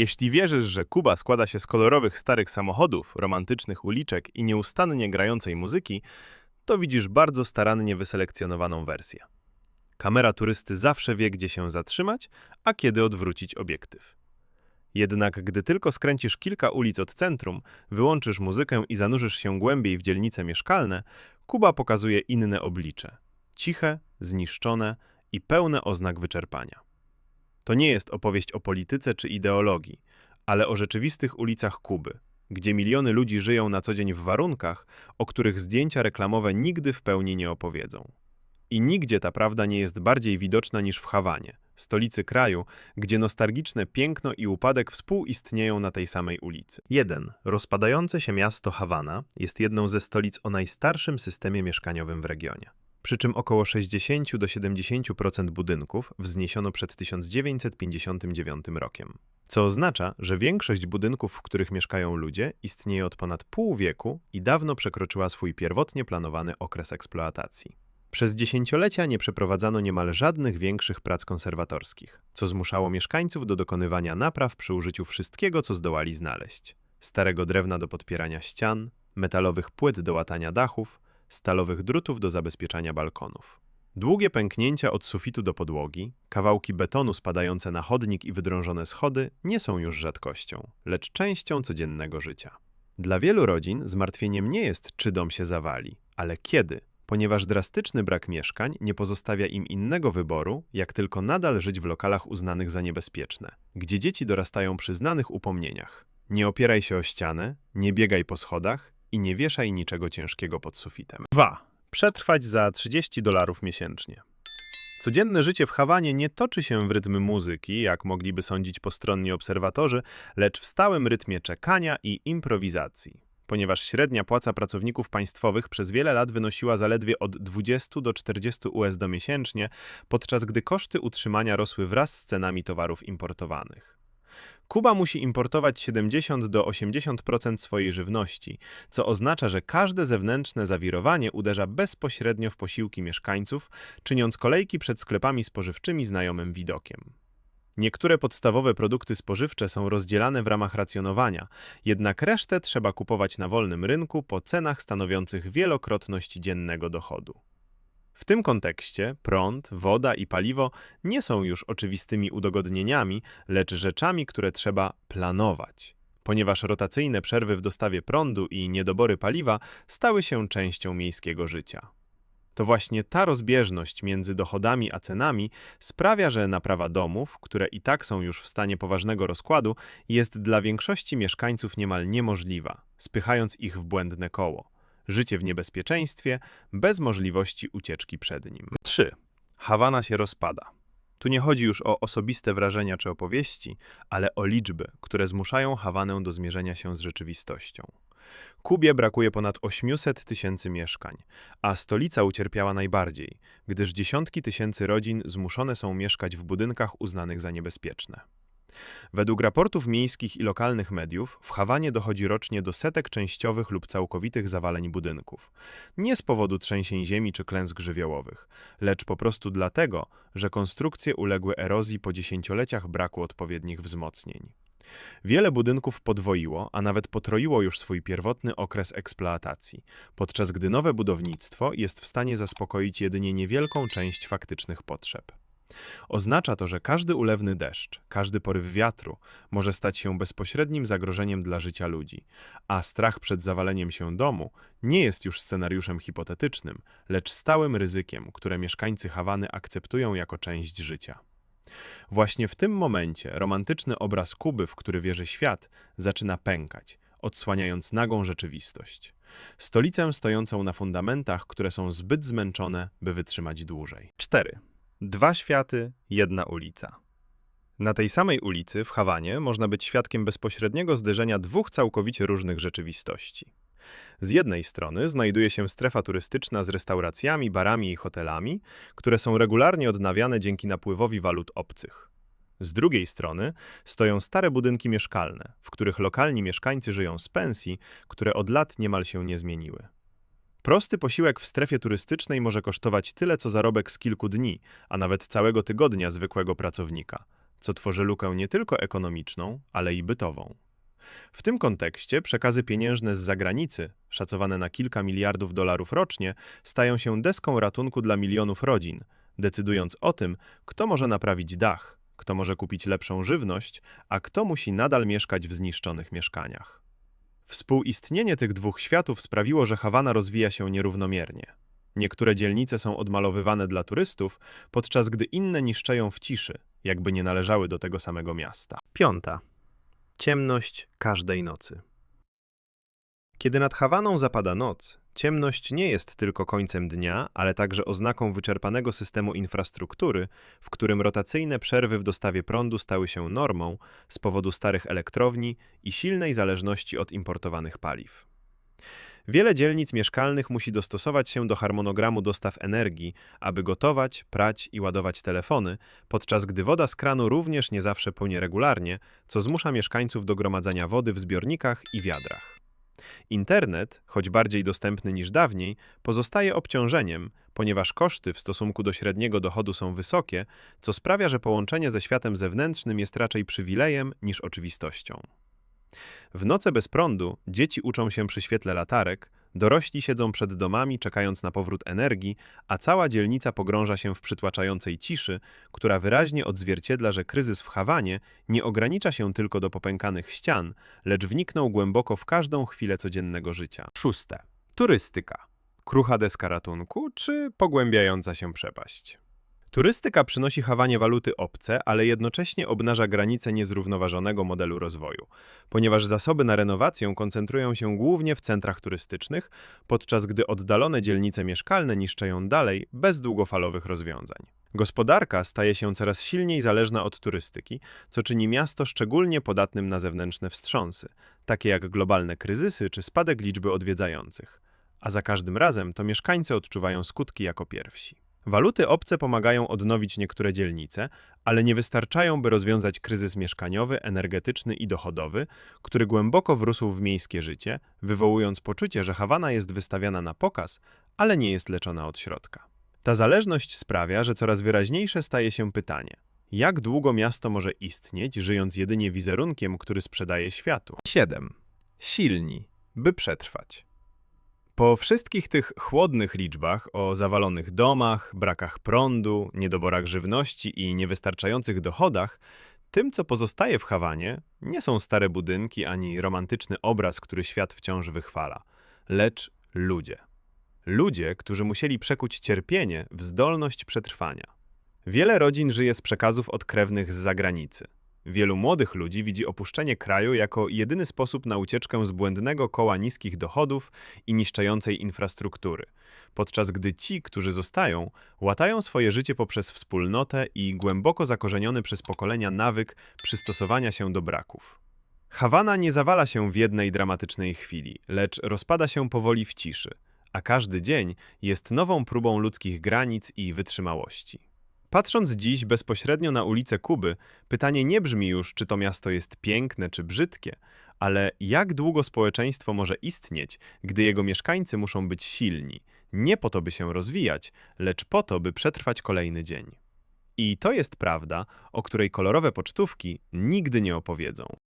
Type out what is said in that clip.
Jeśli wierzysz, że Kuba składa się z kolorowych starych samochodów, romantycznych uliczek i nieustannie grającej muzyki, to widzisz bardzo starannie wyselekcjonowaną wersję. Kamera turysty zawsze wie, gdzie się zatrzymać, a kiedy odwrócić obiektyw. Jednak gdy tylko skręcisz kilka ulic od centrum, wyłączysz muzykę i zanurzysz się głębiej w dzielnice mieszkalne, Kuba pokazuje inne oblicze. Ciche, zniszczone i pełne oznak wyczerpania. To nie jest opowieść o polityce czy ideologii, ale o rzeczywistych ulicach Kuby, gdzie miliony ludzi żyją na co dzień w warunkach, o których zdjęcia reklamowe nigdy w pełni nie opowiedzą. I nigdzie ta prawda nie jest bardziej widoczna niż w Hawanie, stolicy kraju, gdzie nostalgiczne piękno i upadek współistnieją na tej samej ulicy. 1. Rozpadające się miasto Hawana jest jedną ze stolic o najstarszym systemie mieszkaniowym w regionie. Przy czym około 60 do 70% budynków wzniesiono przed 1959 rokiem. Co oznacza, że większość budynków, w których mieszkają ludzie, istnieje od ponad pół wieku i dawno przekroczyła swój pierwotnie planowany okres eksploatacji. Przez dziesięciolecia nie przeprowadzano niemal żadnych większych prac konserwatorskich, co zmuszało mieszkańców do dokonywania napraw przy użyciu wszystkiego, co zdołali znaleźć. Starego drewna do podpierania ścian, metalowych płyt do łatania dachów, stalowych drutów do zabezpieczania balkonów. Długie pęknięcia od sufitu do podłogi, kawałki betonu spadające na chodnik i wydrążone schody nie są już rzadkością, lecz częścią codziennego życia. Dla wielu rodzin zmartwieniem nie jest, czy dom się zawali, ale kiedy, ponieważ drastyczny brak mieszkań nie pozostawia im innego wyboru, jak tylko nadal żyć w lokalach uznanych za niebezpieczne, gdzie dzieci dorastają przy znanych upomnieniach. Nie opieraj się o ścianę, nie biegaj po schodach i nie wieszaj niczego ciężkiego pod sufitem. 2. Przetrwać za 30 dolarów miesięcznie. Codzienne życie w Hawanie nie toczy się w rytm muzyki, jak mogliby sądzić postronni obserwatorzy, lecz w stałym rytmie czekania i improwizacji. Ponieważ średnia płaca pracowników państwowych przez wiele lat wynosiła zaledwie od 20 do 40 USD miesięcznie, podczas gdy koszty utrzymania rosły wraz z cenami towarów importowanych. Kuba musi importować 70 do 80% swojej żywności, co oznacza, że każde zewnętrzne zawirowanie uderza bezpośrednio w posiłki mieszkańców, czyniąc kolejki przed sklepami spożywczymi znajomym widokiem. Niektóre podstawowe produkty spożywcze są rozdzielane w ramach racjonowania, jednak resztę trzeba kupować na wolnym rynku po cenach stanowiących wielokrotność dziennego dochodu. W tym kontekście prąd, woda i paliwo nie są już oczywistymi udogodnieniami, lecz rzeczami, które trzeba planować, ponieważ rotacyjne przerwy w dostawie prądu i niedobory paliwa stały się częścią miejskiego życia. To właśnie ta rozbieżność między dochodami a cenami sprawia, że naprawa domów, które i tak są już w stanie poważnego rozkładu, jest dla większości mieszkańców niemal niemożliwa, spychając ich w błędne koło życie w niebezpieczeństwie, bez możliwości ucieczki przed nim. 3. Hawana się rozpada. Tu nie chodzi już o osobiste wrażenia czy opowieści, ale o liczby, które zmuszają Hawanę do zmierzenia się z rzeczywistością. Kubie brakuje ponad 800 tysięcy mieszkań, a stolica ucierpiała najbardziej, gdyż dziesiątki tysięcy rodzin zmuszone są mieszkać w budynkach uznanych za niebezpieczne. Według raportów miejskich i lokalnych mediów w Hawanie dochodzi rocznie do setek częściowych lub całkowitych zawaleń budynków. Nie z powodu trzęsień ziemi czy klęsk żywiołowych, lecz po prostu dlatego, że konstrukcje uległy erozji po dziesięcioleciach braku odpowiednich wzmocnień. Wiele budynków podwoiło, a nawet potroiło już swój pierwotny okres eksploatacji, podczas gdy nowe budownictwo jest w stanie zaspokoić jedynie niewielką część faktycznych potrzeb. Oznacza to, że każdy ulewny deszcz, każdy poryw wiatru może stać się bezpośrednim zagrożeniem dla życia ludzi, a strach przed zawaleniem się domu nie jest już scenariuszem hipotetycznym, lecz stałym ryzykiem, które mieszkańcy Hawany akceptują jako część życia. Właśnie w tym momencie romantyczny obraz Kuby, w który wierzy świat, zaczyna pękać, odsłaniając nagą rzeczywistość. Stolicę stojącą na fundamentach, które są zbyt zmęczone, by wytrzymać dłużej. 4. Dwa światy, jedna ulica. Na tej samej ulicy, w Hawanie, można być świadkiem bezpośredniego zderzenia dwóch całkowicie różnych rzeczywistości. Z jednej strony znajduje się strefa turystyczna z restauracjami, barami i hotelami, które są regularnie odnawiane dzięki napływowi walut obcych. Z drugiej strony stoją stare budynki mieszkalne, w których lokalni mieszkańcy żyją z pensji, które od lat niemal się nie zmieniły. Prosty posiłek w strefie turystycznej może kosztować tyle, co zarobek z kilku dni, a nawet całego tygodnia zwykłego pracownika. co tworzy lukę nie tylko ekonomiczną, ale i bytową. W tym kontekście przekazy pieniężne z zagranicy, szacowane na kilka miliardów dolarów rocznie, stają się deską ratunku dla milionów rodzin, decydując o tym, kto może naprawić dach, kto może kupić lepszą żywność, a kto musi nadal mieszkać w zniszczonych mieszkaniach. Współistnienie tych dwóch światów sprawiło, że Hawana rozwija się nierównomiernie. Niektóre dzielnice są odmalowywane dla turystów, podczas gdy inne niszczeją w ciszy, jakby nie należały do tego samego miasta. Piąta. Ciemność każdej nocy. Kiedy nad Hawaną zapada noc, ciemność nie jest tylko końcem dnia, ale także oznaką wyczerpanego systemu infrastruktury, w którym rotacyjne przerwy w dostawie prądu stały się normą z powodu starych elektrowni i silnej zależności od importowanych paliw. Wiele dzielnic mieszkalnych musi dostosować się do harmonogramu dostaw energii, aby gotować, prać i ładować telefony, podczas gdy woda z kranu również nie zawsze płynie regularnie, co zmusza mieszkańców do gromadzenia wody w zbiornikach i wiadrach. Internet, choć bardziej dostępny niż dawniej, pozostaje obciążeniem, ponieważ koszty w stosunku do średniego dochodu są wysokie, co sprawia, że połączenie ze światem zewnętrznym jest raczej przywilejem niż oczywistością. W noce bez prądu dzieci uczą się przy świetle latarek, dorośli siedzą przed domami czekając na powrót energii, a cała dzielnica pogrąża się w przytłaczającej ciszy, która wyraźnie odzwierciedla, że kryzys w Hawanie nie ogranicza się tylko do popękanych ścian, lecz wniknął głęboko w każdą chwilę codziennego życia. Szóste. Turystyka. Krucha deska ratunku czy pogłębiająca się przepaść? Turystyka przynosi Hawanie waluty obce, ale jednocześnie obnaża granice niezrównoważonego modelu rozwoju, ponieważ zasoby na renowację koncentrują się głównie w centrach turystycznych, podczas gdy oddalone dzielnice mieszkalne niszczeją dalej bez długofalowych rozwiązań. Gospodarka staje się coraz silniej zależna od turystyki, co czyni miasto szczególnie podatnym na zewnętrzne wstrząsy, takie jak globalne kryzysy czy spadek liczby odwiedzających. A za każdym razem to mieszkańcy odczuwają skutki jako pierwsi. Waluty obce pomagają odnowić niektóre dzielnice, ale nie wystarczają, by rozwiązać kryzys mieszkaniowy, energetyczny i dochodowy, który głęboko wrósł w miejskie życie, wywołując poczucie, że Hawana jest wystawiana na pokaz, ale nie jest leczona od środka. Ta zależność sprawia, że coraz wyraźniejsze staje się pytanie: jak długo miasto może istnieć, żyjąc jedynie wizerunkiem, który sprzedaje światu? 7. Silni, by przetrwać. Po wszystkich tych chłodnych liczbach o zawalonych domach, brakach prądu, niedoborach żywności i niewystarczających dochodach, tym, co pozostaje w Hawanie, nie są stare budynki ani romantyczny obraz, który świat wciąż wychwala, lecz ludzie. Ludzie, którzy musieli przekuć cierpienie w zdolność przetrwania. Wiele rodzin żyje z przekazów od krewnych z zagranicy. Wielu młodych ludzi widzi opuszczenie kraju jako jedyny sposób na ucieczkę z błędnego koła niskich dochodów i niszczącej infrastruktury, podczas gdy ci, którzy zostają, łatają swoje życie poprzez wspólnotę i głęboko zakorzeniony przez pokolenia nawyk przystosowania się do braków. Hawana nie zawala się w jednej dramatycznej chwili, lecz rozpada się powoli w ciszy, a każdy dzień jest nową próbą ludzkich granic i wytrzymałości. Patrząc dziś bezpośrednio na ulice Kuby, pytanie nie brzmi już, czy to miasto jest piękne czy brzydkie, ale jak długo społeczeństwo może istnieć, gdy jego mieszkańcy muszą być silni, nie po to, by się rozwijać, lecz po to, by przetrwać kolejny dzień. I to jest prawda, o której kolorowe pocztówki nigdy nie opowiedzą.